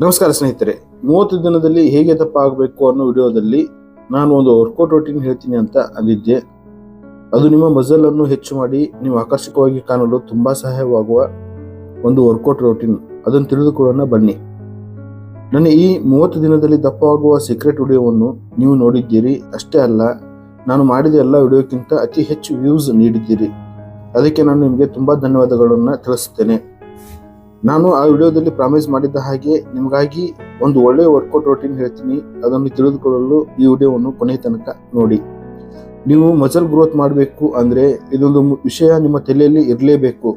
ನಮಸ್ಕಾರ ಸ್ನೇಹಿತರೆ, ಮೂವತ್ತು ದಿನದಲ್ಲಿ ಹೇಗೆ ದಪ್ಪ ಆಗಬೇಕು ಅನ್ನೋ ವಿಡಿಯೋದಲ್ಲಿ ನಾನು ಒಂದು ವರ್ಕೌಟ್ ರೊಟೀನ್ ಹೇಳ್ತೀನಿ ಅಂತ ಅಂದಿದ್ದೆ. ಅದು ನಿಮ್ಮ ಮಜಲ್ ಅನ್ನು ಹೆಚ್ಚು ಮಾಡಿ, ನೀವು ಆಕರ್ಷಕವಾಗಿ ಕಾಣಲು ತುಂಬಾ ಸಹಾಯವಾಗುವ ಒಂದು ವರ್ಕೌಟ್ ರೊಟೀನ್ ಅದನ್ನು ತಿಳಿದುಕೊಳ್ಳೋಣ, ಬನ್ನಿ. ನನ್ನ ಈ ಮೂವತ್ತು ದಿನದಲ್ಲಿ ದಪ್ಪವಾಗುವ ಸೀಕ್ರೆಟ್ ವಿಡಿಯೋವನ್ನು ನೀವು ನೋಡಿದ್ದೀರಿ. ಅಷ್ಟೇ ಅಲ್ಲ, ನಾನು ಮಾಡಿದ ಎಲ್ಲ ವಿಡಿಯೋಕ್ಕಿಂತ ಅತಿ ಹೆಚ್ಚು ವ್ಯೂಸ್ ನೀಡಿದ್ದೀರಿ. ಅದಕ್ಕೆ ನಾನು ನಿಮಗೆ ತುಂಬಾ ಧನ್ಯವಾದಗಳನ್ನು ತಿಳಿಸುತ್ತೇನೆ. ನಾನು ಆ ವಿಡಿಯೋದಲ್ಲಿ ಪ್ರಾಮಿಸ್ ಮಾಡಿದ್ದ ಹಾಗೆ ನಿಮಗಾಗಿ ಒಂದು ಒಳ್ಳೆಯ ವರ್ಕೌಟ್ ರೊಟೀನ್ ಹೇಳ್ತೀನಿ. ಅದನ್ನು ತಿಳಿದುಕೊಳ್ಳಲು ಈ ವಿಡಿಯೋವನ್ನು ಕೊನೆಯ ತನಕ ನೋಡಿ. ನೀವು ಮಸಲ್ ಗ್ರೋತ್ ಮಾಡಬೇಕು ಅಂದರೆ ಇದೊಂದು ವಿಷಯ ನಿಮ್ಮ ತಲೆಯಲ್ಲಿ ಇರಲೇಬೇಕು.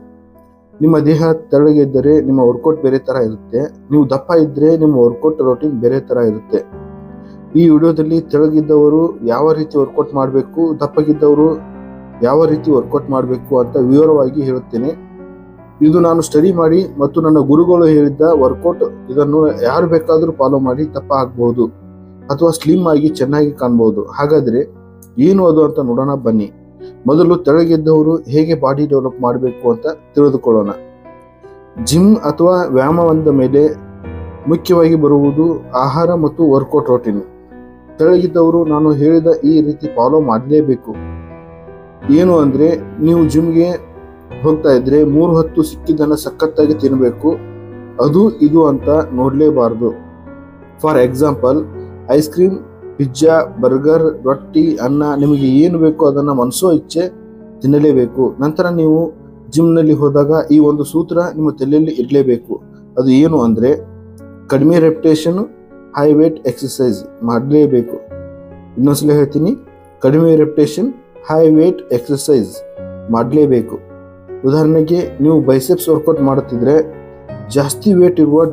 ನಿಮ್ಮ ದೇಹ ತೆಳ್ಳಗೆ ಇದ್ದರೆ ನಿಮ್ಮ ವರ್ಕೌಟ್ ಬೇರೆ ಥರ ಇರುತ್ತೆ. ನೀವು ದಪ್ಪ ಇದ್ದರೆ ನಿಮ್ಮ ವರ್ಕೌಟ್ ರೊಟೀನ್ ಬೇರೆ ಥರ ಇರುತ್ತೆ. ಈ ವಿಡಿಯೋದಲ್ಲಿ ತೆಳಗಿದ್ದವರು ಯಾವ ರೀತಿ ವರ್ಕೌಟ್ ಮಾಡಬೇಕು, ದಪ್ಪಗಿದ್ದವರು ಯಾವ ರೀತಿ ವರ್ಕೌಟ್ ಮಾಡಬೇಕು ಅಂತ ವಿವರವಾಗಿ ಹೇಳುತ್ತೇನೆ. ಇದು ನಾನು ಸ್ಟಡಿ ಮಾಡಿ ಮತ್ತು ನನ್ನ ಗುರುಗಳು ಹೇಳಿದ್ದ ವರ್ಕೌಟ್ ಇದನ್ನು ಯಾರು ಬೇಕಾದರೂ ಫಾಲೋ ಮಾಡಿ ತಪ್ಪ ಆಗ್ಬೋದು ಅಥವಾ ಸ್ಲಿಮ್ ಆಗಿ ಚೆನ್ನಾಗಿ ಕಾಣಬಹುದು ಹಾಗಾದ್ರೆ ಏನು ಅದು ಅಂತ ನೋಡೋಣ, ಬನ್ನಿ. ಮೊದಲು ತೆಳಗಿದ್ದವರು ಹೇಗೆ ಬಾಡಿ ಡೆವಲಪ್ ಮಾಡಬೇಕು ಅಂತ ತಿಳಿದುಕೊಳ್ಳೋಣ. ಜಿಮ್ ಅಥವಾ ವ್ಯಾಯಾಮದ ಮೇಲೆ ಮುಖ್ಯವಾಗಿ ಬರುವುದು ಆಹಾರ ಮತ್ತು ವರ್ಕೌಟ್ ರೊಟೀನ್ ತೆಳಗಿದ್ದವರು ನಾನು ಹೇಳಿದ ಈ ರೀತಿ ಫಾಲೋ ಮಾಡಲೇಬೇಕು. ಏನು ಅಂದರೆ, ನೀವು ಜಿಮ್ಗೆ ಹೋಗ್ತಾ ಇದ್ರೆ ಮೂರು ಹೊತ್ತು ಸಿಕ್ಕಿದ್ದನ್ನು ಸಖತ್ತಾಗಿ ತಿನ್ನಬೇಕು ಅದು ಇದು ಅಂತ ನೋಡಲೇಬಾರ್ದು. For example, ice cream, pizza, burger, ರೊಟ್ಟಿ, ಅನ್ನ ನಿಮಗೆ ಏನು ಬೇಕೋ ಅದನ್ನು ಮನಸೋ ಇಚ್ಛೆ ತಿನ್ನಲೇಬೇಕು. ನಂತರ ನೀವು ಜಿಮ್ನಲ್ಲಿ ಹೋದಾಗ ಈ ಒಂದು ಸೂತ್ರ ನಿಮ್ಮ ತಲೆಯಲ್ಲಿ ಇರಲೇಬೇಕು. ಅದು ಏನು ಅಂದರೆ ಕಡಿಮೆ ರೆಪ್ಟೇಷನ್, ಹೈ ವೇಟ್ ಎಕ್ಸಸೈಸ್ ಮಾಡಲೇಬೇಕು. ಇನ್ನೊಂದ್ಸಲ ಹೇಳ್ತೀನಿ, ಕಡಿಮೆ ರೆಪ್ಟೇಷನ್, ಹೈ ವೇಟ್ ಎಕ್ಸಸೈಸ್ ಮಾಡಲೇಬೇಕು. ಉದಾಹರಣೆಗೆ ನೀವು ಬೈಸೆಪ್ಸ್ ವರ್ಕೌಟ್ ಮಾಡುತ್ತಿದ್ದರೆ ಜಾಸ್ತಿ ವೇಟ್ ಇರುವ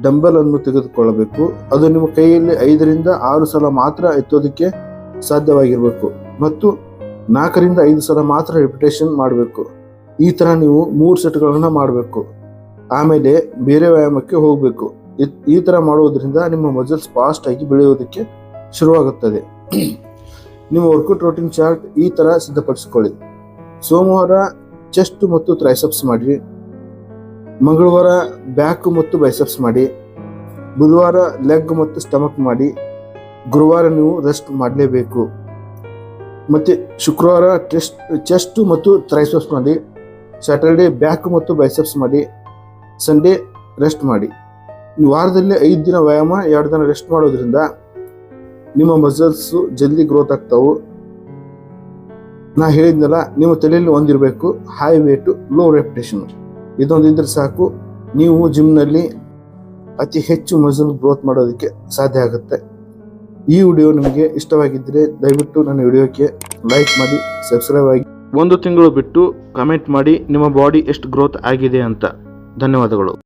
ಡಂಬಲ್ ಅನ್ನು ತೆಗೆದುಕೊಳ್ಳಬೇಕು. ಅದು ನಿಮ್ಮ ಕೈಯಲ್ಲಿ ಐದರಿಂದ ಆರು ಸಲ ಮಾತ್ರ ಎತ್ತೋದಕ್ಕೆ ಸಾಧ್ಯವಾಗಿರಬೇಕು. ಮತ್ತು ನಾಲ್ಕರಿಂದ ಐದು ಸಲ ಮಾತ್ರ ರಿಪಿಟೇಷನ್ ಮಾಡಬೇಕು. ಈ ಥರ ನೀವು ಮೂರು ಸೆಟ್ಗಳನ್ನು ಮಾಡಬೇಕು. ಆಮೇಲೆ ಬೇರೆ ವ್ಯಾಯಾಮಕ್ಕೆ ಹೋಗಬೇಕು. ಈ ಥರ ಮಾಡುವುದರಿಂದ ನಿಮ್ಮ ಮಜಲ್ಸ್ ಫಾಸ್ಟ್ ಆಗಿ ಬೆಳೆಯುವುದಕ್ಕೆ ಶುರುವಾಗುತ್ತದೆ. ನಿಮ್ಮ ವರ್ಕೌಟ್ ರೋಟೀನ್ ಚಾರ್ಟ್ ಈ ಥರ ಸಿದ್ಧಪಡಿಸಿಕೊಳ್ಳಿ. ಸೋಮವಾರ ಚೆಸ್ಟ್ ಮತ್ತು ತ್ರೈಸಪ್ಸ್ ಮಾಡಿ ಮಂಗಳವಾರ ಬ್ಯಾಕ್ ಮತ್ತು ಬೈಸೆಪ್ಸ್ ಮಾಡಿ ಬುಧವಾರ ಲೆಗ್ ಮತ್ತು ಸ್ಟಮಕ್ ಮಾಡಿ ಗುರುವಾರ ನೀವು ರೆಸ್ಟ್ ಮಾಡಲೇಬೇಕು. ಮತ್ತು ಶುಕ್ರವಾರ ಟೆಸ್ಟ್ ಚೆಸ್ಟ್ ಮತ್ತು ತ್ರೈಸಪ್ಸ್ ಮಾಡಿ ಸ್ಯಾಟರ್ಡೇ ಬ್ಯಾಕ್ ಮತ್ತು ಬೈಸೆಪ್ಸ್ ಮಾಡಿ ಸಂಡೇ ರೆಸ್ಟ್ ಮಾಡಿ ವಾರದಲ್ಲಿ ಐದು ದಿನ ವ್ಯಾಯಾಮ, ಎರಡು ದಿನ ರೆಸ್ಟ್ ಮಾಡೋದ್ರಿಂದ ನಿಮ್ಮ ಮಸಲ್ಸು ಜಲ್ದಿ ಗ್ರೋತ್ ಆಗ್ತಾವು. ನಾ ಹೇಳಿದ್ನಲ್ಲ, ನಿಮ್ಮ ತಲೆಯಲ್ಲಿ ಒಂದಿರಬೇಕು ಹೈ ವೇಟು ಲೋ ರೆಪ್ಟೇಷನ್ ಇದೊಂದಿದ್ರೆ ಸಾಕು, ನೀವು ಜಿಮ್ನಲ್ಲಿ ಅತಿ ಹೆಚ್ಚು ಮಸಲ್ ಗ್ರೋತ್ ಮಾಡೋದಕ್ಕೆ ಸಾಧ್ಯ ಆಗುತ್ತೆ. ಈ ವಿಡಿಯೋ ನಿಮಗೆ ಇಷ್ಟವಾಗಿದ್ದರೆ ದಯವಿಟ್ಟು ನನ್ನ ವಿಡಿಯೋಕ್ಕೆ ಲೈಕ್ ಮಾಡಿ ಸಬ್ಸ್ಕ್ರೈಬ್ ಆಗಿ. ಒಂದು ತಿಂಗಳು ಬಿಟ್ಟು ಕಮೆಂಟ್ ಮಾಡಿ, ನಿಮ್ಮ ಬಾಡಿ ಎಷ್ಟು ಗ್ರೋತ್ ಆಗಿದೆ ಅಂತ. ಧನ್ಯವಾದಗಳು.